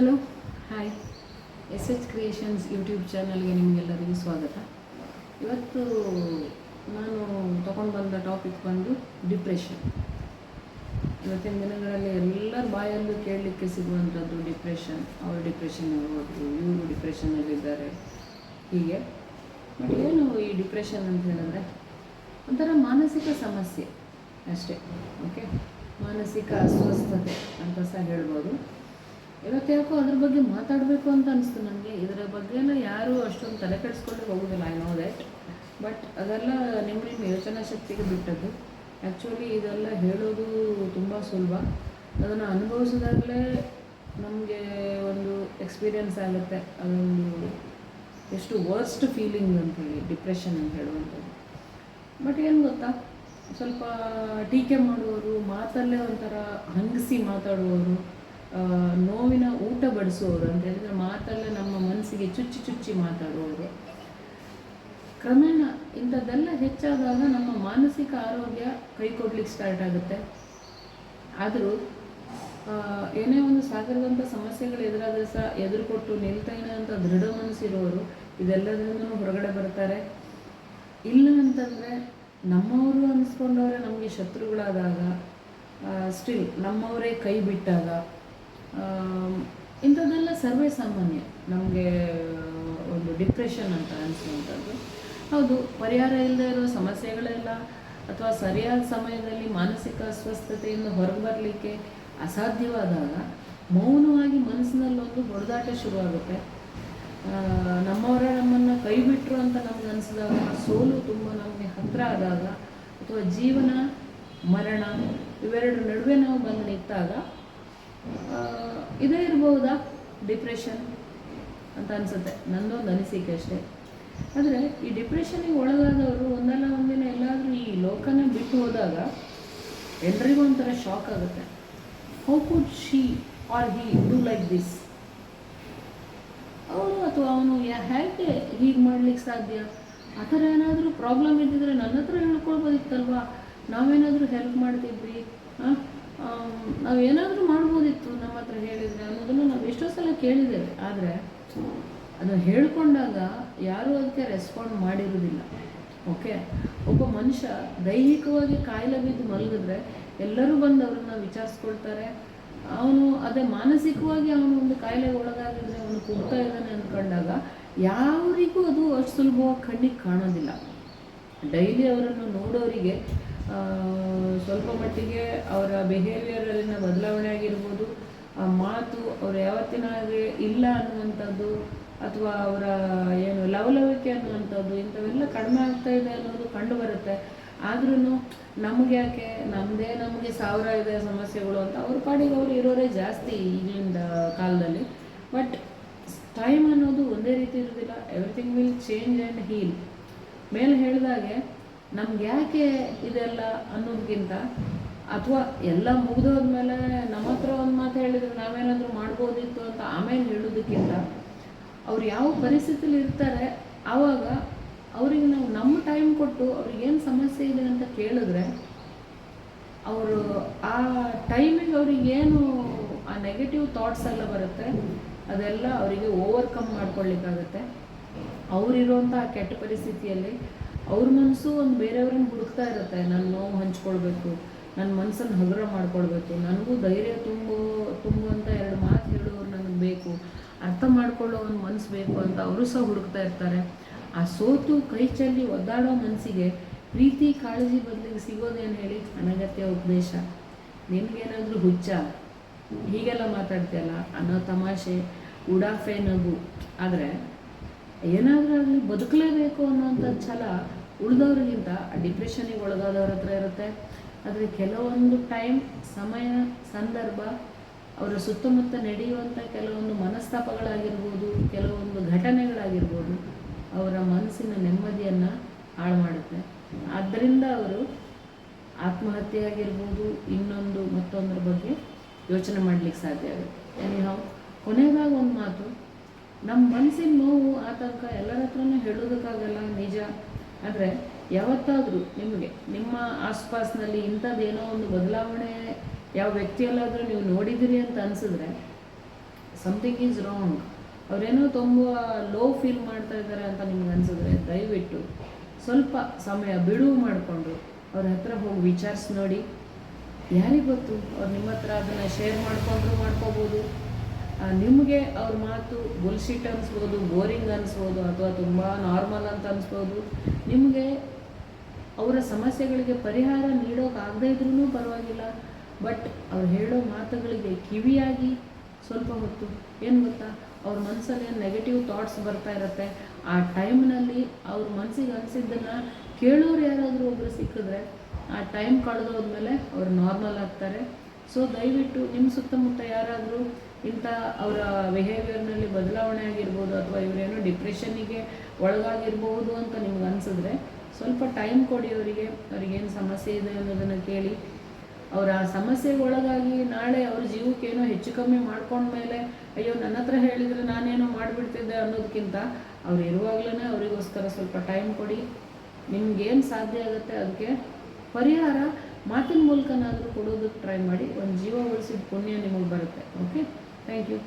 Hello, hi. S H creations YouTube ಚಾನಲ್ಗೆ ನಿಮಗೆಲ್ಲರಿಗೂ ಸ್ವಾಗತ. ಇವತ್ತು ನಾನು ತಗೊಂಡು ಬಂದ ಟಾಪಿಕ್ ಬಂದು ಡಿಪ್ರೆಷನ್. ಇವತ್ತಿನ ದಿನಗಳಲ್ಲಿ ಎಲ್ಲರ ಬಾಯಲ್ಲೂ ಕೇಳಲಿಕ್ಕೆ ಸಿಗುವಂಥದ್ದು ಡಿಪ್ರೆಷನ್. ಅವರು ಡಿಪ್ರೆಷನ್ ಹೋದರು, ಇವರು ಡಿಪ್ರೆಷನ್ನಲ್ಲಿದ್ದಾರೆ ಹೀಗೆ. ಬಟ್ ಏನು ಈ ಡಿಪ್ರೆಷನ್ ಅಂತ ಹೇಳಿದ್ರೆ ಒಂಥರ ಮಾನಸಿಕ ಸಮಸ್ಯೆ ಅಷ್ಟೇ ಓಕೆ ಮಾನಸಿಕ ಅಸ್ವಸ್ಥತೆ ಅಂತ ಸಹ ಹೇಳ್ಬೋದು. ಇವತ್ತು ಯಾಕೋ ಅದ್ರ ಬಗ್ಗೆ ಮಾತಾಡಬೇಕು ಅಂತ ಅನಿಸ್ತು ನನಗೆ. ಇದರ ಬಗ್ಗೆ ಎಲ್ಲ ಯಾರೂ ಅಷ್ಟೊಂದು ತಲೆ ಕೆಡಿಸ್ಕೊಂಡು ಹೋಗೋದಿಲ್ಲ ಐ ನೋ ದ್ಯಾಟ್ ಬಟ್ ಅದೆಲ್ಲ ನಿಮ್ಮ ನಿಮ್ಮ ಯೋಚನಾ ಶಕ್ತಿಗೆ ಬಿಟ್ಟದ್ದು. ಆ್ಯಕ್ಚುಲಿ ಇದೆಲ್ಲ ಹೇಳೋದು ತುಂಬ ಸುಲಭ. ಅದನ್ನು ಅನುಭವಿಸಿದಾಗಲೇ ನಮಗೆ ಒಂದು ಎಕ್ಸ್ಪೀರಿಯನ್ಸ್ ಆಗುತ್ತೆ. ಅದೊಂದು ಎಷ್ಟು ವರ್ಸ್ಟ್ ಫೀಲಿಂಗ್ ಅಂತೇಳಿ ಡಿಪ್ರೆಷನ್ ಅಂತ ಹೇಳುವಂಥದ್ದು. ಬಟ್ ಏನು ಗೊತ್ತಾ? ಸ್ವಲ್ಪ ಟೀಕೆ ಮಾಡುವವರು, ಮಾತಲ್ಲೇ ಒಂಥರ ಹಂಗಿಸಿ ಮಾತಾಡುವವರು ನೋವಿನ ಊಟ ಬಡಿಸುವವರು, ಅಂತ ಹೇಳಿದ್ರೆ ಮಾತಲ್ಲ ನಮ್ಮ ಮನಸ್ಸಿಗೆ ಚುಚ್ಚಿ ಚುಚ್ಚಿ ಮಾತಾಡುವವರು. ಕ್ರಮೇಣ ಇಂಥದ್ದೆಲ್ಲ ಹೆಚ್ಚಾದಾಗ ನಮ್ಮ ಮಾನಸಿಕ ಆರೋಗ್ಯ ಕೈ ಕೊಡ್ಲಿಕ್ಕೆ ಸ್ಟಾರ್ಟ್ ಆಗುತ್ತೆ. ಆದರೂ ಏನೇ ಒಂದು ಸಾಗರದಂಥ ಸಮಸ್ಯೆಗಳು ಎದುರಾದ್ರೆ ಸಹ ಎದುರು ಕೊಟ್ಟು ನಿಲ್ತಾಯಿನ ಅಂತ ದೃಢ ಮನಸ್ಸಿರೋರು ಇದೆಲ್ಲದರಿಂದನೂ ಹೊರಗಡೆ ಬರ್ತಾರೆ. ಇಲ್ಲ ಅಂತಂದರೆ ನಮ್ಮವರು ಅನಿಸ್ಕೊಂಡವರೇ ನಮಗೆ ಶತ್ರುಗಳಾದಾಗ ಸ್ಟಿಲ್ ನಮ್ಮವರೇ ಕೈ ಬಿಟ್ಟಾಗ ಇಂಥದ್ದೆಲ್ಲ ಸರ್ವೇ ಸಾಮಾನ್ಯ. ನಮಗೆ ಒಂದು ಡಿಪ್ರೆಷನ್ ಅಂತ ಅನಿಸುವಂಥದ್ದು. ಹೌದು, ಪರಿಹಾರ ಇಲ್ಲದೆ ಇರೋ ಸಮಸ್ಯೆಗಳೆಲ್ಲ ಅಥವಾ ಸರಿಯಾದ ಸಮಯದಲ್ಲಿ ಮಾನಸಿಕ ಅಸ್ವಸ್ಥತೆಯಿಂದ ಹೊರಗೆ ಬರಲಿಕ್ಕೆ ಅಸಾಧ್ಯವಾದಾಗ ಮೌನವಾಗಿ ಮನಸ್ಸಿನಲ್ಲೊಂದು ಹೊಡೆದಾಟ ಶುರುವಾಗುತ್ತೆ. ನಮ್ಮವರ ನಮ್ಮನ್ನು ಕೈ ಬಿಟ್ಟರು ಅಂತ ನಮ್ಗೆ ಅನಿಸಿದಾಗ ಸೋಲು ತುಂಬ ನಮಗೆ ಹತ್ತಿರ ಆದಾಗ ಅಥವಾ ಜೀವನ, ಮರಣ ಇವೆರಡರ ನಡುವೆ ನಾವು ಬಂದು ನಿಂತಾಗ ಇದೇ ಇರ್ಬೋದಾ? ಡಿಪ್ರೆಷನ್ ಅಂತ ಅನಿಸುತ್ತೆ. ನಂದೊಂದು ಅನಿಸಿಕೆ ಅಷ್ಟೇ. ಆದರೆ ಈ ಡಿಪ್ರೆಷನಿಗೆ ಒಳಗಾದವರು ಒಂದಲ್ಲ ಒಂದಿನ ಎಲ್ಲಾದರೂ ಈ ಲೋಕನ ಬಿಟ್ಟು ಹೋದಾಗ ಎಲ್ರಿಗೂ ಒಂಥರ ಶಾಕ್ ಆಗುತ್ತೆ. How could she or he do like this ಅವನು ಅಥವಾ ಅವನು ಹೇಗೆ ಹೀಗೆ ಮಾಡ್ಲಿಕ್ಕೆ ಸಾಧ್ಯ? ಆ ಥರ ಏನಾದರೂ ಪ್ರಾಬ್ಲಮ್ ಇದ್ದಿದ್ರೆ ನನ್ನ ಹತ್ರ ಹೇಳ್ಕೊಳ್ಬೋದಿತ್ತಲ್ವಾ? ನಾವೇನಾದರೂ ಹೆಲ್ಪ್ ಮಾಡ್ತಿದ್ವಿ ನಾವೇನಾದರೂ ಮಾಡ್ಬೋದಿತ್ತು ನಮ್ಮ ಹತ್ರ ಹೇಳಿದರೆ ಅನ್ನೋದನ್ನು ನಾವು ಎಷ್ಟೋ ಸಲ ಕೇಳಿದ್ದೇವೆ. ಆದರೆ ಅದನ್ನು ಹೇಳಿಕೊಂಡಾಗ ಯಾರೂ ಅದಕ್ಕೆ ರೆಸ್ಪಾಂಡ್ ಮಾಡಿರೋದಿಲ್ಲ ಓಕೆ ಒಬ್ಬ ಮನುಷ್ಯ ದೈಹಿಕವಾಗಿ ಕಾಯಿಲೆ ಬಿದ್ದು ಮಲಗಿದ್ರೆ ಎಲ್ಲರೂ ಬಂದು ಅವ್ರನ್ನ ವಿಚಾರಿಸ್ಕೊಳ್ತಾರೆ. ಅವನು ಅದೇ ಮಾನಸಿಕವಾಗಿ ಅವನು ಒಂದು ಕಾಯಿಲೆಗೆ ಒಳಗಾಗಿದ್ರೆ ಅವನು ಕುಗ್ತಾ ಇದ್ದಾನೆ ಅಂದ್ಕೊಂಡಾಗ ಯಾವರಿಗೂ ಅದು ಅಷ್ಟು ಸುಲಭವಾಗಿ ಕಣ್ಣಿಗೆ ಕಾಣೋದಿಲ್ಲ. ಡೈಲಿ ಅವರನ್ನು ನೋಡೋರಿಗೆ ಸ್ವಲ್ಪ ಮಟ್ಟಿಗೆ ಅವರ ಬಿಹೇವಿಯರಲ್ಲಿನ ಬದಲಾವಣೆ ಆಗಿರ್ಬೋದು, ಆ ಮಾತು ಅವ್ರು ಯಾವತ್ತಿನ ಇಲ್ಲ ಅನ್ನುವಂಥದ್ದು, ಅಥವಾ ಅವರ ಏನು ಲವಲವಿಕೆ ಅನ್ನುವಂಥದ್ದು, ಇಂಥವೆಲ್ಲ ಕಡಿಮೆ ಆಗ್ತಾ ಇದೆ ಅನ್ನೋದು ಕಂಡು ಬರುತ್ತೆ ಆದ್ರೂ ನಮ್ಗೆ ಯಾಕೆ ನಮ್ಮದೇ ನಮಗೆ ಸಾವಿರ ಇದೆ ಸಮಸ್ಯೆಗಳು ಅಂತ ಅವ್ರ ಪಾಡಿಗೆ ಅವ್ರು ಇರೋರೇ ಜಾಸ್ತಿ ಈಗಿನ ಕಾಲದಲ್ಲಿ. ಬಟ್ ಟೈಮ್ ಅನ್ನೋದು ಒಂದೇ ರೀತಿ ಇರೋದಿಲ್ಲ everything will change and heal ಮೇಲೆ ಹೇಳಿದಾಗೆ ನಮ್ಗೆ ಯಾಕೆ ಇದೆಲ್ಲ ಅನ್ನೋದಕ್ಕಿಂತ ಅಥವಾ ಎಲ್ಲ ಮುಗಿದೋದ್ಮೇಲೆ ನಮ್ಮ ಹತ್ರ ಒಂದು ಮಾತು ಹೇಳಿದ್ರೆ, ನಾವೇನಾದರೂ ಮಾಡ್ಬೋದಿತ್ತು ಅಂತ ಆಮೇಲೆ ಹೇಳೋದಕ್ಕಿಂತ ಅವ್ರು ಯಾವ ಪರಿಸ್ಥಿತಿಲಿ ಇರ್ತಾರೆ, ಆವಾಗ ಅವ್ರಿಗೆ ನಾವು ನಮ್ಮ ಟೈಮ್ ಕೊಟ್ಟು ಅವ್ರಿಗೆ ಏನು ಸಮಸ್ಯೆ ಇದೆ ಅಂತ ಕೇಳಿದ್ರೆ ಅವರು ಆ ಟೈಮಿಗೆ ಅವ್ರಿಗೆ ಏನು ಆ ನೆಗೆಟಿವ್ ಥಾಟ್ಸ್ ಎಲ್ಲ ಬರುತ್ತೆ, ಅದೆಲ್ಲ ಅವರಿಗೆ ಓವರ್ಕಮ್ ಮಾಡ್ಕೊಳ್ಳಿಕ್ಕಾಗತ್ತೆ ಅವರಿರುವಂಥ ಕೆಟ್ಟ ಪರಿಸ್ಥಿತಿಯಲ್ಲಿ ಅವ್ರ ಮನಸ್ಸು ಒಂದು ಬೇರೆಯವ್ರನ್ನ ಹುಡುಕ್ತಾ ಇರುತ್ತೆ. ನನ್ನ ನೋವು ಹಂಚ್ಕೊಳ್ಬೇಕು ನನ್ನ ಮನಸ್ಸನ್ನು ಹಗುರ ಮಾಡ್ಕೊಳ್ಬೇಕು. ನನಗೂ ಧೈರ್ಯ ತುಂಬೋ ತುಂಬುವಂಥ ಎರಡು ಮಾತು ಹೇಳೋರು ನನಗೆ ಬೇಕು. ಅರ್ಥ ಮಾಡ್ಕೊಳ್ಳೋ ಒಂದು ಮನಸ್ಸು ಬೇಕು ಅಂತ ಅವರು ಸಹ ಹುಡುಕ್ತಾ ಇರ್ತಾರೆ. ಆ ಸೋತು ಕೈ ಚೆಲ್ಲಿ ಒದ್ದಾಡೋ ಮನಸ್ಸಿಗೆ ಪ್ರೀತಿ, ಕಾಳಜಿ ಬದಲಿಗೆ ಸಿಗೋದೇನು ಹೇಳಿ ಅನಗತ್ಯ ಉಪದೇಶ. ನಿನಗೇನಾದರೂ ಹುಚ್ಚ, ಹೀಗೆಲ್ಲ ಮಾತಾಡ್ತೀಯಲ್ಲ, ಅನ್ನೋ ತಮಾಷೆ, ಉಡಾಫೆ ನಗು. ಆದರೆ ಏನಾದರೂ ಆಗಲಿ ಬದುಕಲೇಬೇಕು ಅನ್ನೋಂಥ ಛಲ ಉಳಿದವ್ರಿಗಿಂತ ಡಿಪ್ರೆಷನಿಗೆ ಒಳಗಾದವ್ರ ಹತ್ರ ಇರುತ್ತೆ. ಆದರೆ ಕೆಲವೊಂದು ಟೈಮ್ ಸಮಯ, ಸಂದರ್ಭ ಅವರ ಸುತ್ತಮುತ್ತ ನಡೆಯುವಂಥ ಕೆಲವೊಂದು ಮನಸ್ತಾಪಗಳಾಗಿರ್ಬೋದು, ಕೆಲವೊಂದು ಘಟನೆಗಳಾಗಿರ್ಬೋದು ಅವರ ಮನಸ್ಸಿನ ನೆಮ್ಮದಿಯನ್ನು ಹಾಳು ಮಾಡುತ್ತೆ ಆದ್ದರಿಂದ ಅವರು ಆತ್ಮಹತ್ಯೆ ಆಗಿರ್ಬೋದು ಇನ್ನೊಂದು ಮತ್ತೊಂದರ ಬಗ್ಗೆ ಯೋಚನೆ ಮಾಡಲಿಕ್ಕೆ ಸಾಧ್ಯ ಆಗುತ್ತೆ. ನಾವು ಕೊನೆಯದಾಗ ಒಂದು ಮಾತು ನಮ್ಮ ಮನಸ್ಸಿನ ನೋವು, ಆತಂಕ ಎಲ್ಲರ ಹತ್ರನೂ ಹೇಳೋದಕ್ಕಾಗಲ್ಲ, ನಿಜ. ಆದರೆ ಯಾವತ್ತಾದರೂ ನಿಮಗೆ, ನಿಮ್ಮ ಆಸ್ಪಾಸ್ನಲ್ಲಿ ಇಂಥದ್ದೇನೋ ಒಂದು ಬದಲಾವಣೆ ಯಾವ ವ್ಯಕ್ತಿಯಲ್ಲಾದರೂ ನೀವು ನೋಡಿದ್ದೀರಿ ಅಂತ ಅನಿಸಿದ್ರೆ ಸಮಥಿಂಗ್ ಈಸ್ ರಾಂಗ್ ಅವರೇನೋ ತುಂಬ ಲೋ ಫೀಲ್ ಮಾಡ್ತಾ ಇದ್ದಾರೆ ಅಂತ ನಿಮ್ಗೆ ಅನ್ಸಿದ್ರೆ ದಯವಿಟ್ಟು ಸ್ವಲ್ಪ ಸಮಯ ಬಿಡುವು ಮಾಡಿಕೊಂಡು ಅವ್ರ ಹತ್ರ ಹೋಗಿ ವಿಚಾರಿಸಿ ನೋಡಿ. ಯಾರಿಗೆ ಗೊತ್ತು? ಅವ್ರು ನಿಮ್ಮ ಹತ್ರ ಅದನ್ನು ಶೇರ್ ಮಾಡಿಕೊಂಡ್ರು ಮಾಡ್ಕೋಬೋದು. ನಿಮಗೆ ಅವ್ರ ಮಾತು ಬುಲ್ಶಿಟ್ ಅನಿಸ್ಬೋದು ಬೋರಿಂಗ್ ಅನಿಸ್ಬೋದು ಅಥವಾ ತುಂಬ ನಾರ್ಮಲ್ ಅಂತ ಅನಿಸ್ಬೋದು. ನಿಮಗೆ ಅವರ ಸಮಸ್ಯೆಗಳಿಗೆ ಪರಿಹಾರ ನೀಡೋಕ್ಕಾಗದೇ ಇದ್ರೂ ಪರವಾಗಿಲ್ಲ. ಬಟ್ ಅವ್ರು ಹೇಳೋ ಮಾತುಗಳಿಗೆ ಕಿವಿಯಾಗಿ ಸ್ವಲ್ಪ ಹೊತ್ತು, ಏನು ಗೊತ್ತಾ? ಅವ್ರ ಮನಸ್ಸಲ್ಲಿ ಏನು ನೆಗೆಟಿವ್ ಥಾಟ್ಸ್ ಬರ್ತಾ ಇರುತ್ತೆ. ಆ ಟೈಮ್ನಲ್ಲಿ ಅವ್ರ ಮನಸ್ಸಿಗೆ ಅನಿಸಿದ್ದನ್ನು ಕೇಳೋರು ಯಾರಾದರೂ ಒಬ್ಬರು ಸಿಕ್ಕಿದ್ರೆ, ಆ ಟೈಮ್ ಕಳೆದೋದ್ಮೇಲೆ ಅವ್ರು ನಾರ್ಮಲ್ ಆಗ್ತಾರೆ. ಸೊ ದಯವಿಟ್ಟು ನಿಮ್ಮ ಸುತ್ತಮುತ್ತ ಯಾರಾದರೂ ಇಂಥ ಅವರ ಬಿಹೇವಿಯರ್ನಲ್ಲಿ ಬದಲಾವಣೆ ಆಗಿರ್ಬೋದು ಅಥವಾ ಇವರೇನೋ ಡಿಪ್ರೆಷನ್ನಿಗೆ ಒಳಗಾಗಿರ್ಬೋದು ಅಂತ ನಿಮ್ಗೆ ಅನಿಸಿದ್ರೆ ಸ್ವಲ್ಪ ಟೈಮ್ ಕೊಡಿ ಅವರಿಗೆ. ಅವ್ರಿಗೇನು ಸಮಸ್ಯೆ ಇದೆ ಅನ್ನೋದನ್ನು ಕೇಳಿ. ಅವರ ಆ ಸಮಸ್ಯೆಗೆ ಒಳಗಾಗಿ ನಾಳೆ ಅವ್ರ ಜೀವಕ್ಕೇನೋ ಹೆಚ್ಚು ಕಮ್ಮಿ ಮಾಡ್ಕೊಂಡ್ಮೇಲೆ ಅಯ್ಯೋ, ನನ್ನ ಹತ್ರ ಹೇಳಿದರೆ ನಾನೇನೋ ಮಾಡಿಬಿಡ್ತಿದ್ದೆ ಅನ್ನೋದಕ್ಕಿಂತ ಅವ್ರು ಇರುವಾಗಲೇ ಅವರಿಗೋಸ್ಕರ ಸ್ವಲ್ಪ ಟೈಮ್ ಕೊಡಿ. ನಿಮ್ಗೇನು ಸಾಧ್ಯ ಆಗುತ್ತೆ ಅದಕ್ಕೆ ಪರಿಹಾರ ಮಾತಿನ ಮೂಲಕನಾದರೂ ಕೊಡೋದಕ್ಕೆ ಟ್ರೈ ಮಾಡಿ ಒಂದು ಜೀವ ಉಳಿಸಿದ ಪುಣ್ಯ ನಿಮಗೆ ಬರುತ್ತೆ. Okay thank you